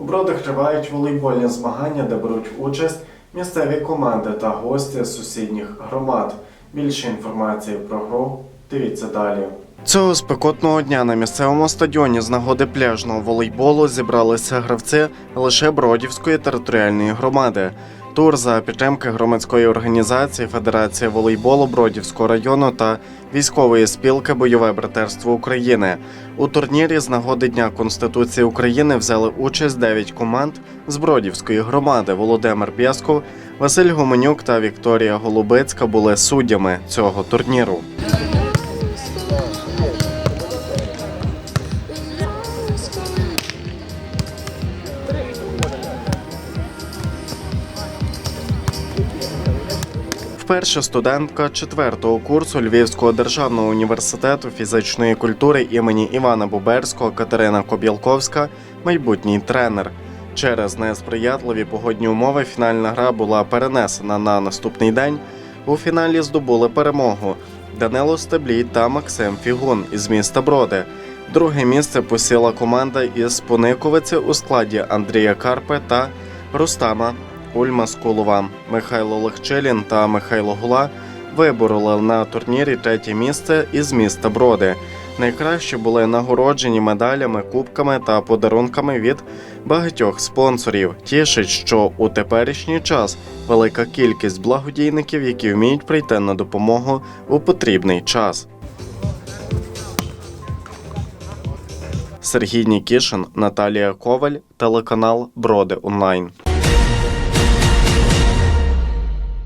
Бродах тривають волейбольні змагання, де беруть участь місцеві команди та гості з сусідніх громад. Більше інформації про гру дивіться далі. Цього спекотного дня на місцевому стадіоні з нагоди пляжного волейболу зібралися гравці лише Бродівської територіальної громади. Тур за підтримки громадської організації Федерація волейболу Бродівського району та військової спілки Бойове братерство України. У турнірі з нагоди Дня Конституції України взяли участь 9 команд з Бродівської громади. Володимир Бєсков, Василь Гуменюк та Вікторія Голубицька були суддями цього турніру. Вперше студентка четвертого курсу Львівського державного університету фізичної культури імені Івана Буберського Катерина Кобілковська, майбутній тренер. Через несприятливі погодні умови фінальна гра була перенесена на наступний день. У фіналі здобули перемогу Данило Стеблій та Максим Фігун із міста Броди. Друге місце посіла команда із Пониковиці у складі Андрія Карпе та Рустама Ульма Скулова, Михайло Легчелін та Михайло Гула вибороли на турнірі третє місце із міста Броди. Найкраще були нагороджені медалями, кубками та подарунками від багатьох спонсорів. Тішить, що у теперішній час велика кількість благодійників, які вміють прийти на допомогу у потрібний час. Сергій Нікішин, Наталія Коваль, телеканал Броди Онлайн.